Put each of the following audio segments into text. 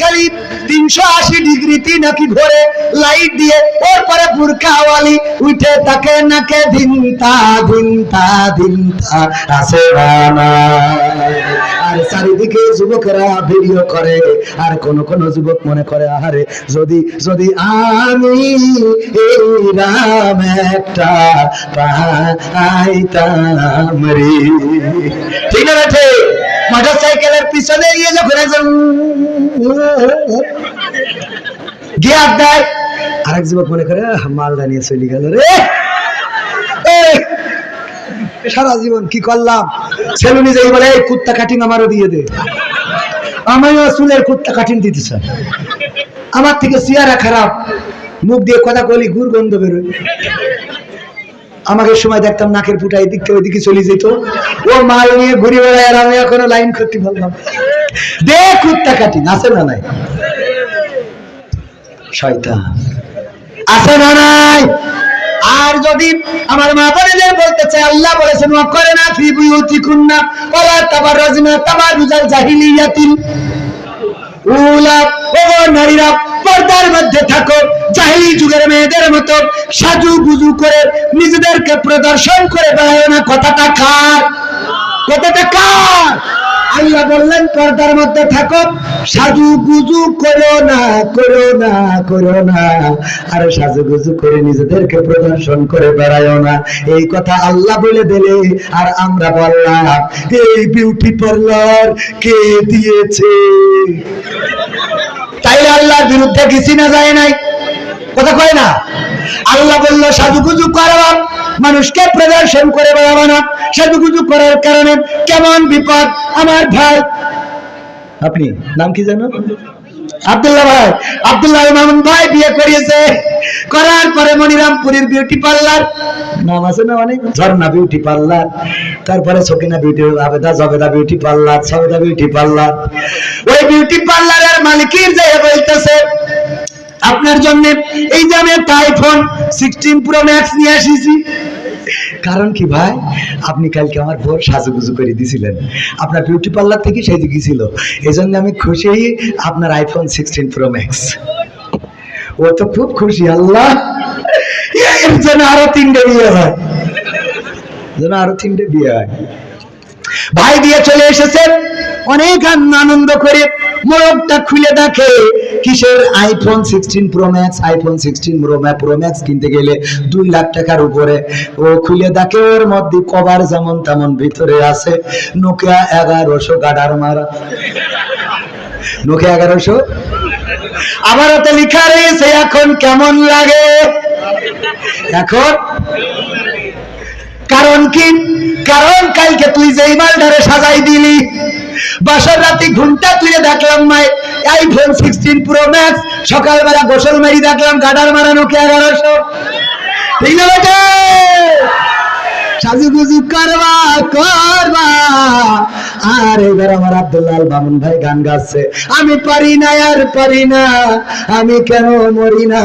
খালি তিনশো আশি ডিগ্রিতে নাকি লাইট দিয়ে ওর পরে উঠে তাকে নাকে আর চারিদিকে যুবকেরা ভিডিও করে, আর কোন কোন যুবক মনে করে, আহারে, যদি যদি আমি এই রাম একটা পাইতাম রে। ঠিক না বেঠে মোটর সাইকেলের পিছনে গিয়ে যখন একজন গিয়ার দেয় আরেক যুবক মনে করে মালদা নিয়ে চলে গেল রে। সারা জীবন কি করলাম? ছেলে নিজেই বলে, এই কুত্তা কাটিং আমারও দিয়ে দে। আমিও চুলের কুত্তা কাটিং দিতে চাই আমার থেকে চেয়ারা খারাপ। মুখ দিয়ে কথা কলি গুড় গন্ধ বেরোয়। আমাকে সময় দেখতাম নাকের ফুটা এদিক ওইদিকে চলে যেত। ও মাল নিয়ে ঘুরে বেড়ায় আর আমি এখনও লাইন করতে বললাম দে কুত্তা কাটিং আছে না নাই? শয়তান। আছে না নাই? আর যদি আমার মা বোনেদের বলতে চাই আল্লাহ বলেছেন করে না ফি বুয়ুতিকুন্না, ওয়ালা তাবাররাজনা তাবারুজাল জাহিলিয়াতিল উলা ও নারীরা পর্দার মধ্যে থাকো, জাহিলি যুগের মেয়েদের মতো সাজু গুজু করে নিজেদেরকে প্রদর্শন করে বেড়ায় না, কথাটা কার? কথাটা কার? আল্লাহ বললেন, পর্দার মধ্যে থাকো, সাজু গুজু করো না করো না করো না, আর সাজু গুজু করে নিজেদেরকে প্রদর্শন করে বেড়ায়ও না। এই কথা আল্লাহ বলে দিলে, আর আমরা বললাম, এই বিউটি পার্লার কে দিয়েছে? তাইলে আল্লাহর বিরুদ্ধে কিছু না যায় নাই। কথা কয় না? আল্লাহ বলল সাজুগুজু করাবাম মানুষকে প্রদর্শন করে বেড়াবা না সাজুগুজু করার কারণে কেমন বিপদ? আমার ভাই আপনি, নাম কি জানো আব্দুল্লাহ ভাই, আব্দুল্লাহ মামুন ভাই বিয়ে করিয়েছে। করার পরে মনিরামপুরের বিউটি পার্লার নাম আছে না অনেক? ঝর্ণা বিউটি পার্লার তারপরে Sakina beauty Abeda Jabeda beauty parlour Sabeda beauty parlour ওই বিউটি পার্লারের মালিকের যে বলতেছে, আপনার জন্য এই যে আমি একটা আইফোন সিক্সটিন প্রো ম্যাক্স নিয়ে আসিছি। কারণ কি ভাই? আপনি কালকে আমার ভোর সাজুগুজু করে দিয়েছিলেন আপনার বিউটি পার্লার থেকে সেজে গেছিল এই জন্য আমি খুশি আপনার আইফোন সিক্সটিন প্রো ম্যাক্স ও তো খুব খুশি, আল্লাহ। এর জন্য আরও তিনটে বিয়ে হয়। যেন আরও তিনটে বিয়ে হয়। ভাই দিয়ে চলে এসেছেন। অনেক আনন্দ করে মোড়কটা খুলে দেখে কিসের iPhone sixteen pro max iPhone sixteen pro pro max কিনতে গেলে দুই লাখ টাকার উপরে। ও খুলে দেখে ওর মধ্যে কভার যেমন তেমন ভিতরে আছে। নোকিয়া এগারোশো গাডার মারা। নোকিয়া এগারোশো? আমার হাতে লেখা রয়েছে, এখন কেমন লাগে? এখন কারণ কি? কারণ কালকে তুই যেই ধরে সাজাই দিলি। বাসর রাতে ঘুমটা তুই দেখলাম my iPhone sixteen pro max সকালবেলা গোসল মারি দেখলাম, গাডার মারানো কে এগারোশো ঠিক না সাজুগুজু করবা করবা। আর এবার আমার আব্দুল্লাহ বামুন ভাই গান গাচ্ছে। আমি পারি না, আর পারি না, আমি কেন মরি না?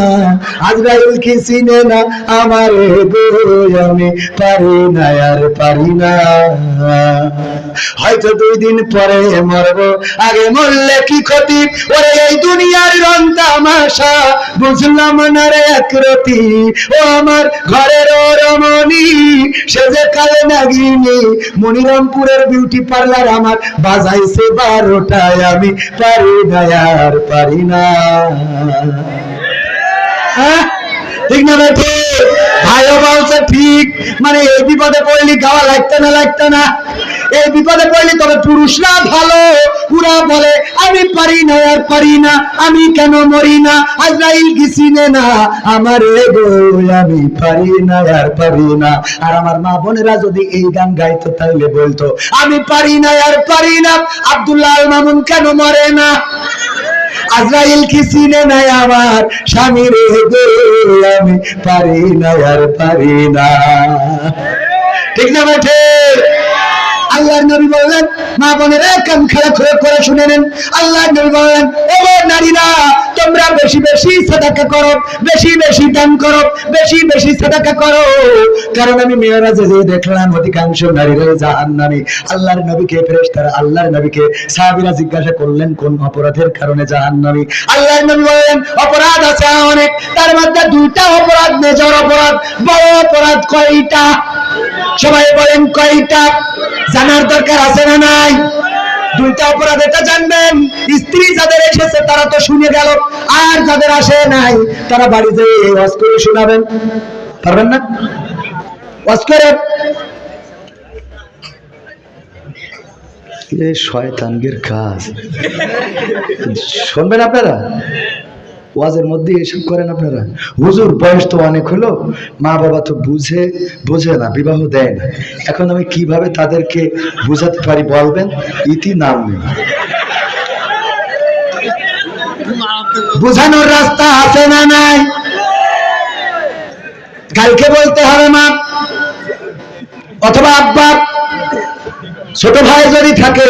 আজরাইল কি চিনে না? আমার আমি পারি না, আর পারি না। হয়তো দুই দিন পরে মরব। আগে মরলে কি ক্ষতি? ওরে এই দুনিয়ার রং তামাশা, বুঝলাম না রে একরতি ও আমার ঘরের রমণী সে যে কালে নাগিনি, মনিরামপুরের বিউটি পার্লার আমার বাজাইছে বারোটায় আমি পারি না আর পারি না হ্যাঁ? ঠিক না ভাই? ঠিক ভাইও বলছে, ঠিক। মানে এই বিপদে পড়লি, গাওয়া লাগতো না লাগতো না? এই বিপদে পড়লি, তবে পুরুষরা ভালো। পুরা বলে, আমি পারি না, আর পারি না। আমি কেন মরি না? আজরাইল কি চিনে না? আমার গো আমি পারি না, আর পারি না। আর আমার মা বোনেরা যদি এই গান গাইতো তাহলে বলতো, আমি পারি না, আর পারি না। আব্দুল্লাহ আল মামুন কেন মরে না? আজরাইল কি চিনে নাই আমার স্বামী রে আমি পারি না আর পারি না। ঠিক না বেঠে আল্লাহ নবী বললেন, মা বোনেরা, কান খাড়া করে করে শুনে নেন। আল্লাহ নবী বললেন, ও নারীরা, তোমরা বেশি বেশি সাদাকা করো, বেশি বেশি দান করো, বেশি বেশি সাদাকা করো। কারণ আমি মেয়রাজে যে দেখলাম, অধিকাংশ নারীরা জাহান্নামী। আল্লাহর নবীকে ফেরেশতারা আল্লাহর নবীকে সাহাবীরা জিজ্ঞাসা করলেন, কোন অপরাধের কারণে জাহান্নামী? আল্লাহর নবী বলেন অপরাধ আছে অনেক। তার মধ্যে দুইটা অপরাধ, মেজর অপরাধ, বড় অপরাধ কয়টা? সবাই বলেন, কয়টা? জানার দরকার আছে না নাই? দুইটা অপরাধ এটা জানবেন। স্ত্রী যাদের এসেছে, তারা তো শুনে গেল। আর যাদের আসে নাই, তারা বাড়িতে ওয়াজ করে শোনাবেন। পারবেন না? ওয়াজ করে। শয়তানগের কাজ। শুনবেন আপনারা? ওয়াজের মধ্যে এসব করেন আপনারা? হুজুর, বয়স তো অনেক হলো। মা বাবা তো বুঝে, বোঝে না, বিবাহ দেয় না। এখন আমি কীভাবে তাদেরকে বুঝাতে পারি বলবেন? ইতি নাম নেই বোঝানোর রাস্তা আছে না নাই? কালকে বলতে হবে মা, অথবা আব্বা, ছোট ভাই যদি থাকে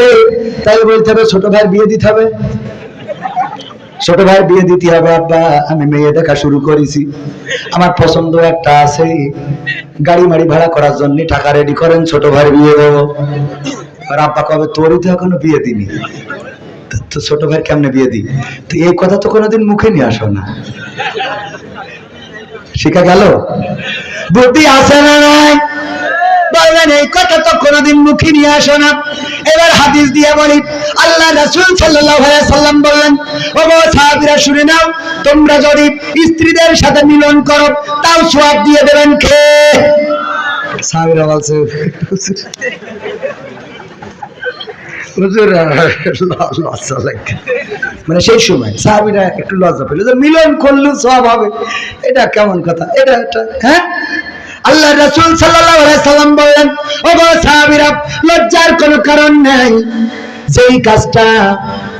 তাহলে বলতে হবে, ছোট ভাই বিয়ে দিতে হবে। ছোট ভাই বিয়ে দিতে হবে, আব্বা, আমি মেয়ে দেখা শুরু করেছি। আমার পছন্দ একটা আছে, গাড়ি মাড়ি ভাড়া করার জন্য টাকা রেডি করেন ছোট ভাই বিয়ে দেবো। আর আব্বা কবে, তোরই তো এখনও বিয়ে দিনি তো- ছোট ভাই কেমনে বিয়ে দিই? তো এই কথা তো কোনোদিন মুখে নিয়ে আসো না। শিখা গেল? বুদ্ধি আছে না নাই? বলবেন এই কথা তো কোনোদিন মুখে নিয়ে আসো না। এবার হাদিস দিয়ে বলি, আল্লাহ রাসূল সাল্লাম বললেন শুনে নাও, তোমরা যদি স্ত্রীদের সাথে মিলন করো, তাও সওয়াব দিয়ে দেবেন লাগে মানে সেই সময় সাহাবিরা একটু লজ্জা পেল মিলন করলে সব হবে। এটা কেমন কথা? এটা এটা হ্যাঁ? আল্লাহ রাসূল সাল্লাম বললেন ও গো লজ্জার কোনো কারণ নেই। যেই কাজটা,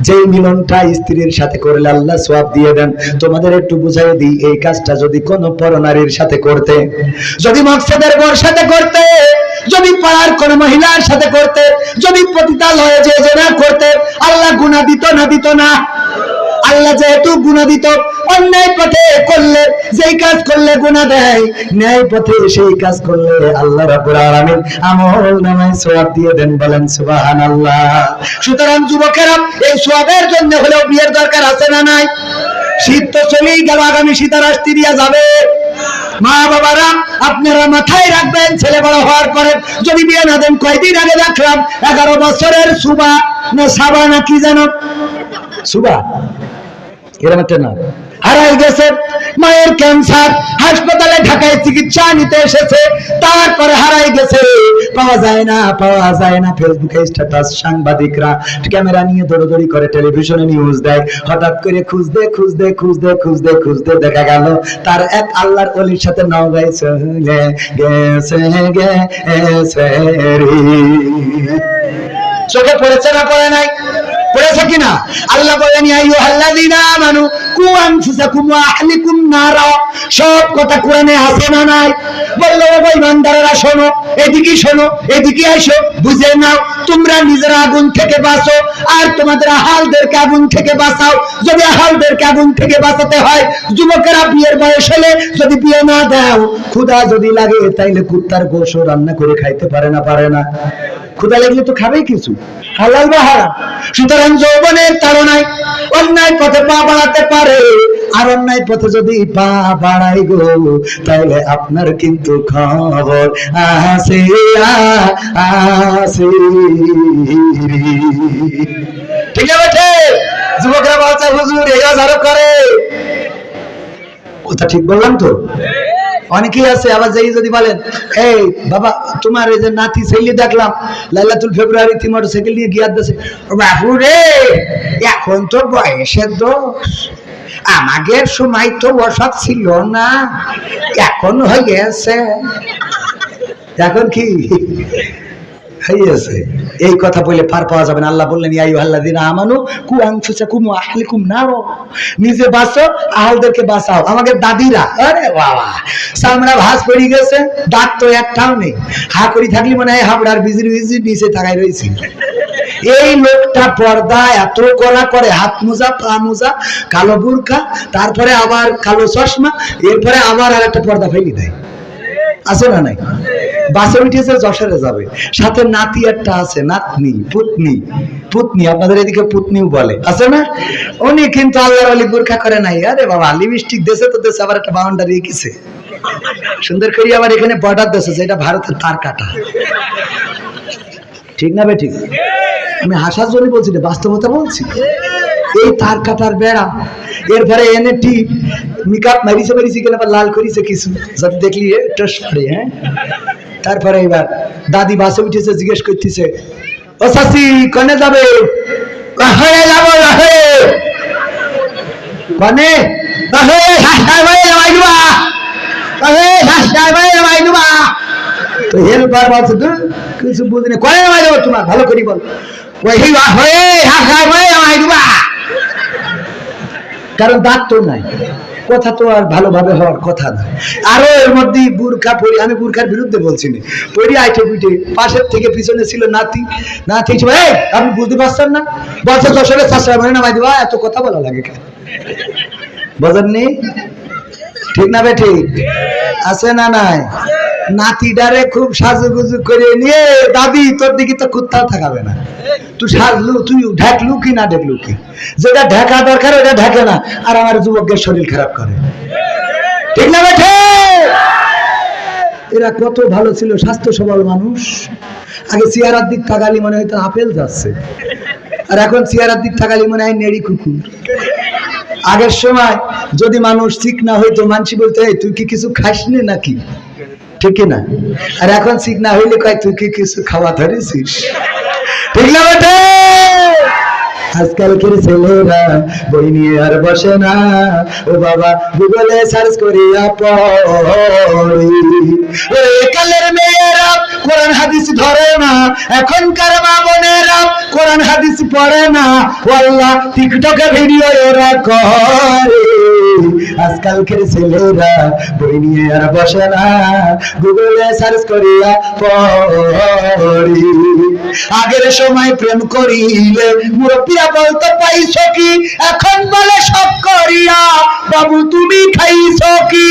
যেই মিলনটা স্ত্রীর সাথে করলে আল্লাহ সওয়াব দিয়ে দেন। তোমাদের একটু বুঝাই দিই, এই কাজটা যদি কোনো পরনারীর সাথে করতে, যদি মকসদের বর সাথে করতে, যদি পাড়ার কোন মহিলার সাথে করতে, যদি পতিতাল হয়ে যে না করতে, আল্লাহ গুনাহ দিত না দিত না। আল্লাহ যেহেতু গুণা দিত অন্যায় পথে করলে, যেই কাজ করলে গুণা দেয়, ন্যায় পথে সেই কাজ করলে আল্লাহ রাব্বুল আমল নামায় সওয়াব দিয়ে দেন বলেন, সুবহানাল্লাহ। সুতরাং যুবকেরা, এই সওয়াবের জন্য হলেও বিয়ের দরকার আছে না নাই? শীত তো চলেই গেল, আগামী শীতার দিয়া যাবে। মা বাবারা, আপনারা মাথায় রাখবেন, ছেলে বড় হওয়ার পরে যদি বিয়ে না দেন, কয়দিন আগে দেখলাম, এগারো বছরের সুবা না সাবা না কি জানো সুবা? এরকম একটা না হারাই গেছে মায়ের ক্যান্সার হাসপাতালে ঢাকায় চিকিৎসা নিতে এসেছে, তারপরে হারাই গেছে পাওয়া যায় না, পাওয়া যায় না, ফেসবুকে স্ট্যাটাস সাংবাদিকরা ক্যামেরা নিয়ে দৌড়দৌড়ি করে টেলিভিশনে নিউজ দেয়। হঠাৎ করে খুঁজতে খুঁজতে খুঁজতে খুঁজতে খুঁজতে দেখা গেল, তার এক আল্লাহর অলির সাথে নগাই চলে গেছে গেছে চোখে পড়েছে না পড়ে নাই? পড়েছে কিনা? আল্লাহ বলেন সব কথা কোরআনে আছে না নাই? শোনো, এদিকে শোনো, এদিকে বুঝে নাও, তোমরা আগুন থেকে বাঁচো, আর তোমাদের আহালদেরকে আগুন থেকে বাঁচাও। যদি আহালদেরকে আগুন থেকে বাঁচাতে হয়, যুবকেরা বিয়ের বয়স হলে যদি বিয়ে না দাও, ক্ষুধা যদি লাগে, তাইলে কুত্তার গোশও রান্না করে খাইতে পারে না পারে না। ক্ষুধা লাগলে তো খাবেই কিছু। হালাল বা হারাম। সুতরাং যৌবনের তাড়নায় অন্যায় পথে পা বাড়াতে পারে। আর অন্যায় পথে যদি পা বাড়াই গো, তাহলে আপনার কিন্তু খবর আসে আসে ঠিক আছে যুবকরা বলছে, হুজুর, এই আরও করে। কথা ঠিক বললাম তো? অনেকেই আছে, আবার যেই যদি বলেন, এই, বাবা, তোমার এই যে নাতি ছেলে দেখলাম লাল্লাতুল ফেব্রুয়ারি তুই মোটরসাইকেল নিয়ে গিয়ার দেশে বাবু রে, এখন তো বয়সের দোষ আমাদের সময় তো ওসব ছিল না, এখন হয়ে গেছে। এখন কি? হইয়াছে এই কথা বলে পার পাওয়া যাবে না। আল্লাহ বললেন, ইয়া আল্লাযিনা আমানু, কু ওয়া আহলিকুম নারো। নিজে বাঁচো, আহলদেরকে বাঁচাও। আমাদের দাদিরা, আরে বাবা ভাস পড়ে গেছে, দাঁত তো একটাও নেই। হা করি থাকলি মনে হয় হাবড়ার বিজির বিজির নিচে তাকাই রয়েছি। এই লোকটা পর্দা এত করা করে, হাত মোজা, পা মোজা, কালো বুরকা তারপরে আবার কালো চশমা, এরপরে আবার আর একটা পর্দা ফেলি দেয়। আছে না নাই? বাসে উঠেছে যশোরে যাবে। সাথে নাতি একটা আছে, নাতনি, পুতনি। পুতনি, আপনাদের এদিকে পুতনিও বলে। আছে না? উনি কিন্তু আল্লাহর আলী বুরখা করে নাই। আরে বাবা লিপস্টিক দেশে তো দেশে, আবার একটা বাউন্ডারি এঁকেছে। সুন্দর করে আবার এখানে বর্ডার দেশে যেটা ভারতের তার কাটা। ঠিক না ঠিক আমি হাসার জন্য বলছি না, বাস্তবতা বলছি। এই তার কাটার বেড়া এরপরে এনে টিপ মেকআপ মারিছে মারিছে, গেলে আবার লাল করিছে কিছু। যাতে দেখলি টস পড়ে হ্যাঁ? তারপরে এবার দাদি বাসে উঠেছে, জিজ্ঞেস করতেছে, ও শাসি কনে যাবে? হয়ে যাব, রহে। তোমার? ভালো করি বল। ওই হয়ে শাসাই ভাই কারণ দাঁত তো নাই। কথা তো আর ভালোভাবে হওয়ার কথা না। আরও এর মধ্যে বুর্খা পড়ি আমি বুর্খার বিরুদ্ধে বলছি না। পড়ি আইটে পিঠে পাশের থেকে পিছনে ছিল নাতি। নাতি ছিল, এই আপনি বুঝতে পারছেন না? বলছে দশরে চাষা মানে নামাই দিবা এত কথা বলা লাগে কেন? বোঝেন নি ঠিক না বে ঠিক? আছে না নাই? নাতিটারে খুব সাজুগুজু করে নিয়ে, দাদি, তোর দিকে তো কুত্তাও থাকাবে না। তুই সাজলু, তুই ঢাকলু কি না ঢাকলু কি? যেটা ঢাকা দরকার ওটা ঢাকে না, আর আমার যুবকের শরীর খারাপ করে। ঠিক না বেঠে এরা কত ভালো ছিল, স্বাস্থ্য সবল মানুষ। আগে চেয়ারার দিক তাকালি মনে হয়তো আপেল যাচ্ছে। আর এখন চেয়ারার দিক থাকালি মনে হয় নেড়ি কুকুর। আগের সময় যদি মানুষ ঠিক না হইতো মানসি বলতে "এই, তুই কি কিছু খাসনি নাকি? ঠিক না। আর এখন ঠিক না হইলে কয় তুই কি কিছু খাওয়া ধরেছিস? ঠিক না বেটে? আজকালকের ছেলেরা বই নিয়ে আর বসে না। ও বাবা গুগলে সার্চ করিয়া পড়ি। এখনকার মা বোনেরা কোরআন, হাদিস পড়ে না। ও আল্লাহ টিকটকে ভিডিও ওরা করে। আজকালকের ছেলেরা বই নিয়ে আর বসে না। গুগলে সার্চ করিয়া পড়ি। আগের সময় প্রেম করিলে মুরব্বীরা বলতে, পাইছো কি? এখন বলে সব করিয়া। বাবু, তুমি খাইছো কি?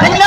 ঠিক না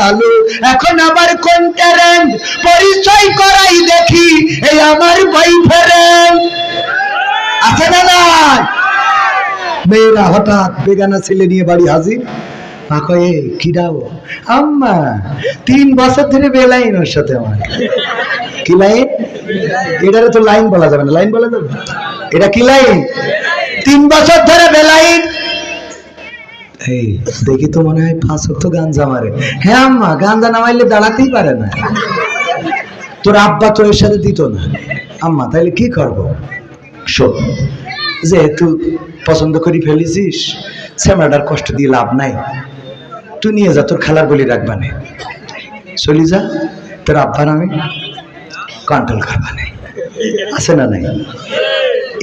চালু। এখন আবার কোন ট্যালেন্ট পরিচয় করাই দেখি, এই আমার বয়ফ্রেন্ড আছে না নাই? মেয়েরা হঠাৎ বেগানা ছেলে নিয়ে বাড়ি হাজির। আম্মা, তিন বছর ধরে বেলাইন ওর সাথে আমার। কি লাইন? তো লাইন বলা যাবে না। লাইন বলা যাবে এটা কি লাইন? তিন বছর ধরে বেলাইন। এই, দেখি তো মনে হয় পাঁচ তো গাঞ্জা মারে। হ্যাঁ আম্মা, গাঞ্জা নামাইলে দাঁড়াতেই পারে না। তোর আব্বা তো এর সাথে দিত না। আম্মা তাহলে কি করব? শোন, যেহেতু পছন্দ করি ফেলেছিস, শ্যামলাটার কষ্ট দিয়ে লাভ নাই। তুই নিয়ে যা, তোর খেলার বলি রাখবা নে। চলি যা, তোর আব্বার আমি কন্ট্রোল করবা নেই আছে না নাই?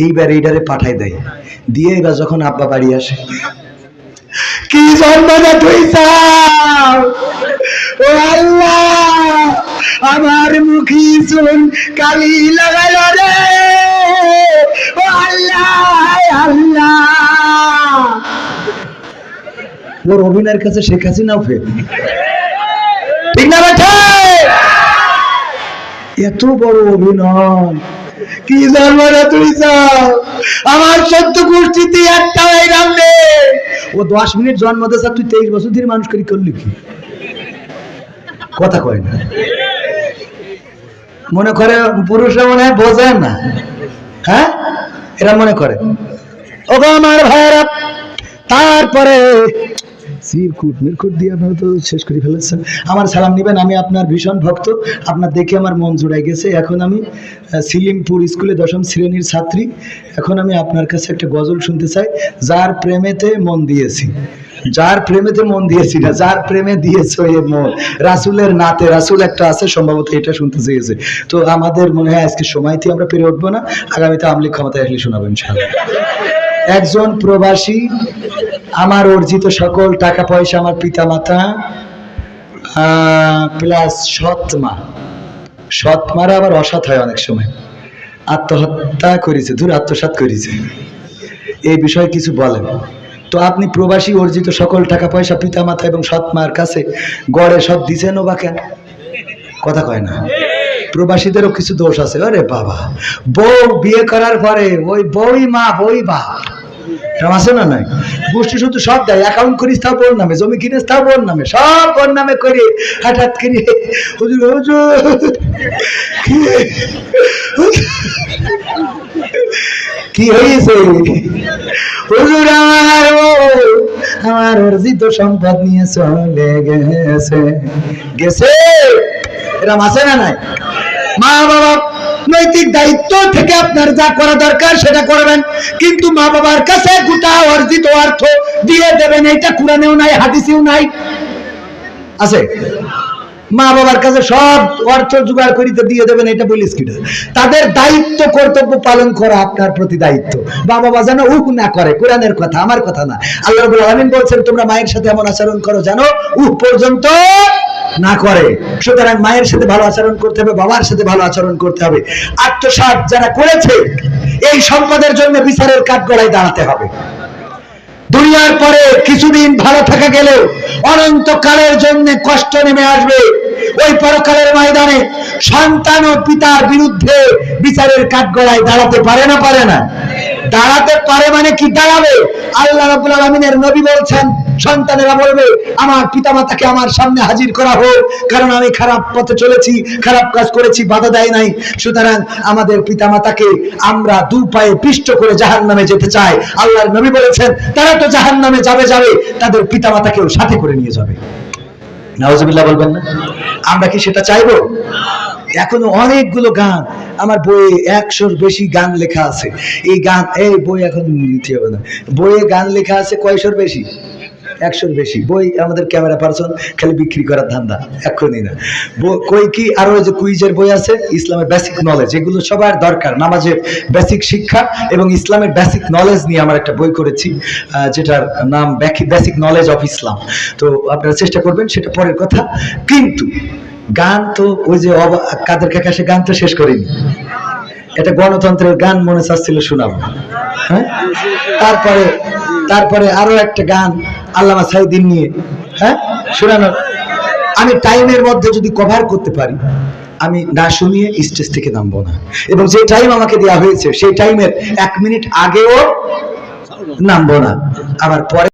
এইবার এইটারে পাঠাই দেয়। দিয়ে এবার যখন আব্বা বাড়ি আসে কি জন্মটা তুই চাও? ও আল্লাহ, আমার মুখি চুন কালি লাগাইল রে। ও আল্লাহ আল্লাহ। ওর অভিনয়ের কাছে শেখ হাসিনাও ফেল ঠিক না এত বড় অভিনয়। কি জন্মটা তুই চাও? আমার সত্য গোষ্ঠীতে একটা এরাম নেই। ও দশ মিনিট জন্ম দেশা তুই তেইশ বছর ধরে মানুষ করি করলি কি? কথা কয় না। মনে করে পুরুষরা মনে হয় বোঝে না। হ্যাঁ? এরা মনে করে। ও গো আমার ভাইরা তারপরে চিরকুট মিরকুট দিয়ে আপনারা তো শেষ করে ফেলেছেন। আমার সালাম নেবেন, আমি আপনার ভীষণ ভক্ত। আপনার দেখে আমার মন জুড়ে গেছে। এখন আমি সিলিমপুর স্কুলে দশম শ্রেণির ছাত্রী। এখন আমি আপনার কাছে একটা গজল শুনতে চাই। যার প্রেমেতে মন দিয়েছি। যার প্রেমেতে মন দিয়েছি না, যার প্রেমে দিয়েছ এ মন। রাসুলের নাতে রাসুল একটা আছে, সম্ভবত এটা শুনতে চেয়েছে। তো আমাদের মনে হয় আজকে সময়তে আমরা পেরে উঠবো না। আগামীতে আমলিক ক্ষমতায় আসলে শোনাবেন ইনশাআল্লাহ। একজন প্রবাসী, আমার অর্জিত সকল টাকা পয়সা আমার পিতা মাতা প্লাস সৎ মা সৎ মারা আবার অসৎ হয় অনেক সময়। আত্মহত্যা করেছে, দূর আত্মসাৎ করেছে। এই বিষয়ে কিছু বলেন। তো আপনি প্রবাসী, অর্জিত সকল টাকা পয়সা পিতা মাতা এবং সৎ মার কাছে গড়ে সব দিছেনও বা কেন? কথা কয় না। প্রবাসীদেরও কিছু দোষ আছে। আরে বাবা, বউ বিয়ে করার পরে ওই বই মা বই বা আছে না নাই? গোষ্ঠী শুধু সব দেয় অ্যাকাউন্ট করিস তাও বোন নামে, জমি কিনিস তাও বোন নামে, সব বোন নামে করে। হঠাৎ করে, হুজুর হুজুর, কি হয়েছে? হুজুর আমার আমার অর্জিত সম্পদ নিয়ে চলে গেছে। গেছে? এরম আছে না নাই? মা বাবা নৈতিক দায়িত্ব থেকে আপনার যা করা দরকার সেটা করবেন। কিন্তু মা বাবার কাছে গোটা অর্জিত অর্থ দিয়ে দেবেন। এটা কোরআনেও নাই, হাদিসেও নাই। আছে? মা বাবার কাছে সব অর্থ জোগাড় করিতে দিয়ে দেবেন, এটা বলিস কিনা তাদের দায়িত্ব, কর্তব্য পালন করা আপনার প্রতি দায়িত্ব। মা বাবা যেন উহ না করে, কোরআনের কথা, আমার কথা না। আল্লাহ আলামিন বলছেন, তোমরা মায়ের সাথে এমন আচরণ করো জানো উহ পর্যন্ত না করে। সুতরাং মায়ের সাথে ভালো আচরণ করতে হবে, বাবার সাথে ভালো আচরণ করতে হবে। আত্মসাৎ যারা করেছে, এই সম্পদের জন্য বিচারের কাঠগড়ায় দাঁড়াতে হবে। দুনিয়ার পরে কিছুদিন ভালো থাকা গেলেও অনন্তকালের জন্য কষ্ট নেমে আসবে। ওই পরকালের ময়দানে সন্তান ও পিতার বিরুদ্ধে বিচারের কাঠগড়ায় দাঁড়াতে পারে না পারে না। দাঁড়াতে পারে মানে কি দাঁড়াবে? আল্লাহ রাব্বুল আলামিনের নবী বলছেন, সন্তানেরা বলবে, আমার পিতামাতাকে আমার সামনে হাজির করা হোক, কারণ আমি খারাপ পথে চলেছি, খারাপ কাজ করেছি, বাধা দেয় নাই। সুতরাং আমাদের পিতামাতাকে আমরা দু পায়ে পিষ্ট করে জাহান নামে যেতে চাই। আল্লাহর নবী বলেছেন, তারা তো জাহান নামে যাবে যাবে, তাদের পিতামাতাকেও সাথে করে নিয়ে যাবে। নাউজুবিল্লাহ বলবেন না? আমরা কি সেটা চাইব? এখনও অনেকগুলো গান, আমার বইয়ে একশোর বেশি গান লেখা আছে। এই গান, এই বই এখন নিতে হবে না। বইয়ে গান লেখা আছে কয়শোর বেশি? একশোর বেশি। বই আমাদের ক্যামেরা পার্সন খালি বিক্রি করার ধান্দা এখনই না। কই কি, আরও যে কুইজের বই আছে, ইসলামের বেসিক নলেজ এগুলো সবার দরকার। নামাজের বেসিক শিক্ষা এবং ইসলামের বেসিক নলেজ নিয়ে আমার একটা বই করেছি যেটার নাম বেসিক নলেজ অফ ইসলাম তো আপনারা চেষ্টা করবেন, সেটা পরের কথা। কিন্তু গান তো ওই যে কাদের কাকা, সে গান তো শেষ করিনি। এটা গণতন্ত্রের গান মনে চাচ্ছিল শোনাবো। হ্যাঁ? তারপরে তারপরে আরও একটা গান আল্লামা সাইদিন নিয়ে হ্যাঁ? শোনানোর আমি টাইমের মধ্যে যদি কভার করতে পারি, আমি না শুনিয়ে স্টেজ থেকে নামবো না। এবং যে টাইম আমাকে দেওয়া হয়েছে, সেই টাইমের এক মিনিট আগেও নামবো না। আবার পরে